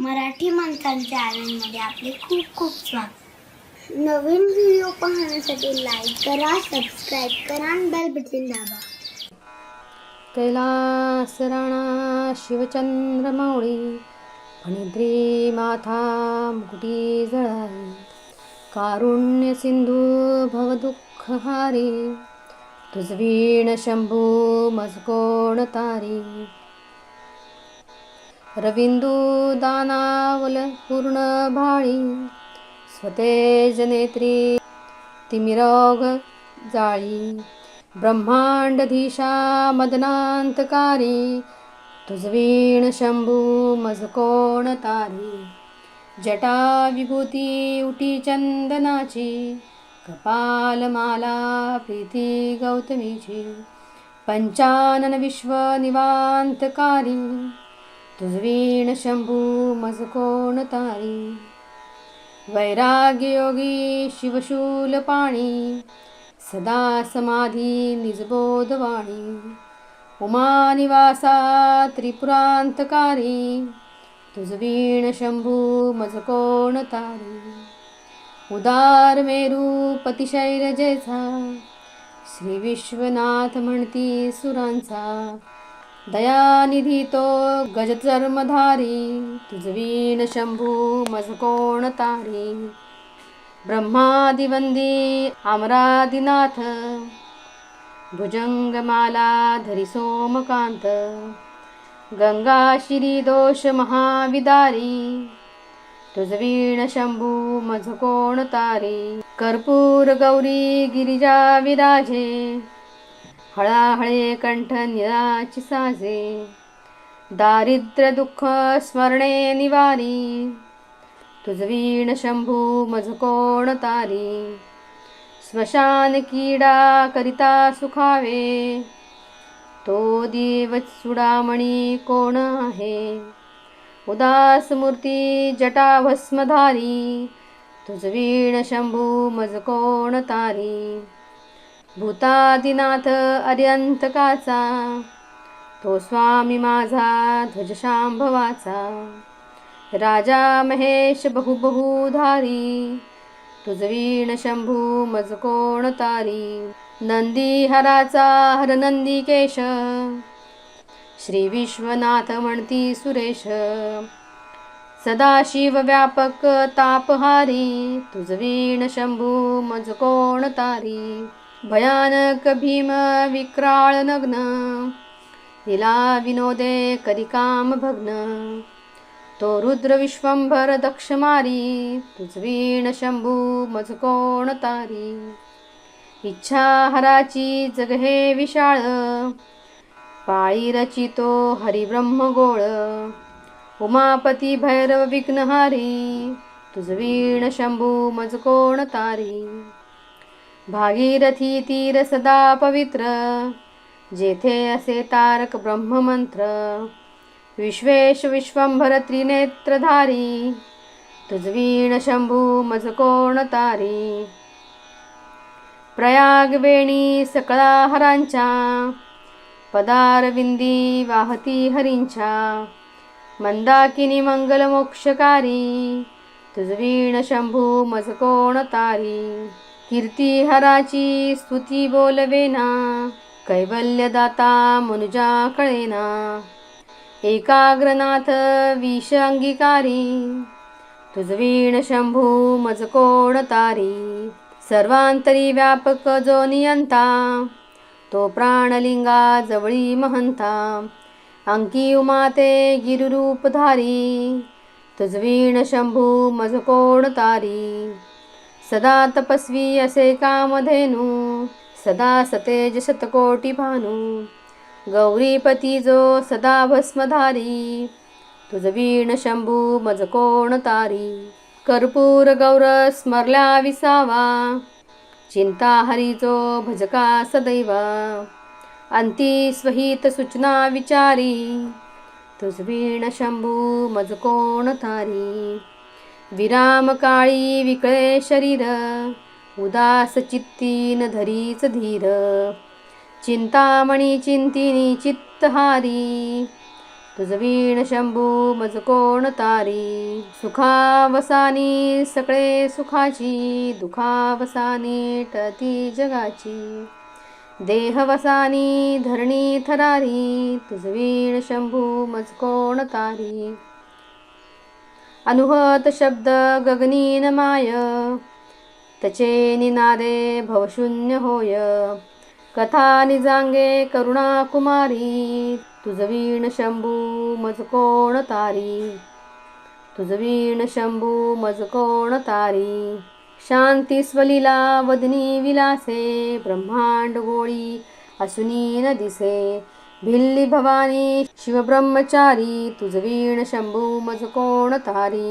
मराठी माणसांच्या आनंदमध्ये आपले खूप खूप स्वागत. नवीन व्हिडिओ पाहण्यासाठी लाईक करा सबस्क्राईब करा आणि बेल बटन दाबा. कैलासराणा शिवचंद्रमावळी फणिद्री माथा मुकुटी जळाई कारुण्य सिंधू भवदुःखहारी तुझवीण शंभू मजकोण तारी. रविंदू दानावल पूर्ण भाळी स्वतेज नेत्री तिमिरोग जाळी ब्रह्मांडधीशा मदनांतकारी तुझवीण शंभू मजकोण तारी जटा विभूती उटी चंदनाची कपालमाला प्रीती गौतमीची पंचानन विश्व निवांतकारी तुझवीण शंभू मजकोण तारी. वैराग्य योगी शिवशूल पाणी. सदा समाधी निजबोधवाणी उमानिवासा त्रिपुरांतकारी. तुझवीण शंभू मजकोण तारी. उदार मेरू पतिशैलजेचा श्री विश्वनाथ म्हणती सुरांचा. दयानिधी तो गजचर्मधारी तुझवीन शंभू मजकोण तारी ब्रह्मादिवंदी अमरादिनाथ भुजंगमाला धरी सोमकांत गंगा शिरी दोष महाविदारी तुझवीण शंभू मजकोण तारी कर्पूर गौरी गिरिजा विराजे हळाहळे कंठ निराची साजे. दारिद्र्य दुःख स्मरणे निवारी. तुझवीण शंभू मजकोण तारी? स्मशान कीडा करिता सुखावे. तो देव सुडामणी कोण आहे? उदास मूर्ती जटा भस्मधारी तुझवीण शंभू मजकोण तारी? भूतादिनाथ अर्यंतकाचा तो स्वामी माझा ध्वजशांभवाचा. राजा महेश बहु बहुधारी तुझवीण शंभू मजकोण तारी. नंदी हराचा हर नंदिकेश श्री विश्वनाथ म्हणती सुरेश. सदाशिव व्यापक तापहारी तुझवीण शंभू मजकोण तारी. भयानक भीम विक्राळ नग्न तिला विनोदे करिकाम भग्न तो रुद्र विश्वंभर दक्ष मारी तुझवीण शंभू मजकोण तारी इच्छा हराची जग हे विशाळ पाळी रचितो हरिब्रह्म गोळ। उमापती भैरव विघ्नहारी तुझवीण शंभू मजकोण तारी भागीरथी तीर सदा पवित्र जेथे असे तारक ब्रह्ममंत्र विश्वेश विश्वंभर त्रिनेत्रधारी तुझवीण शंभू मजकोण तारी प्रयाग वेणी सकळा हरांच्या पदारविंदी वाहती हरींच्या मंदाकिनी मंगल मोक्षकारी तुझवीण शंभू मजकोण तारी. कीर्ती हराची स्तुती बोलवेना कैवल्यदाता मनुजा कळेना. एकाग्रनाथ विष अंगीकारी तुझवीण शंभू मजकोण तारी. सर्वांतरी व्यापक जो नियंता तो प्राणलिंगा जवळी महंता. अंकी उमाते गिरुरूपधारी तुझवीण शंभू मजकोण तारी. सदा तपस्वी असे कामधेनू सदा सतेज शतकोटी भानू. गौरीपती जो सदा भस्मधारी तुझवीण शंभू मजकोण तारी. कर्पूर गौर स्मरल्या विसावा चिंता हरीचो भजका सदैवा. अंती स्वहित सूचना विचारी तुझवीण शंभू मजकोण तारी. विराम काळी विकळे शरीर उदास चित्तीन धरीच धीर. चिंतामणी चिंतिनी चित्तहारी तुझवीण शंभू मज कोण तारी. सुखावसानी सगळे सुखाची दुखावसानी टती जगाची. देहवसानी धरणी थरारी तुझवीण शंभू मज कोण तारी. अनुहत शब्द गगनीन माय। तचे निनादे भवशून्य होय। कथा निजांगे करुणा कुमारी। तुझवीण शंभू मज कोण तारी। तुझवीण शंभू मज कोण तारी। शांती स्वलीला वदनी विलासे। ब्रह्मांड गोळी असुनी न दिसे। भिल्ली भवानी शिवब्रह्मचारी तुझ वीण शंभू मज कोण तारी।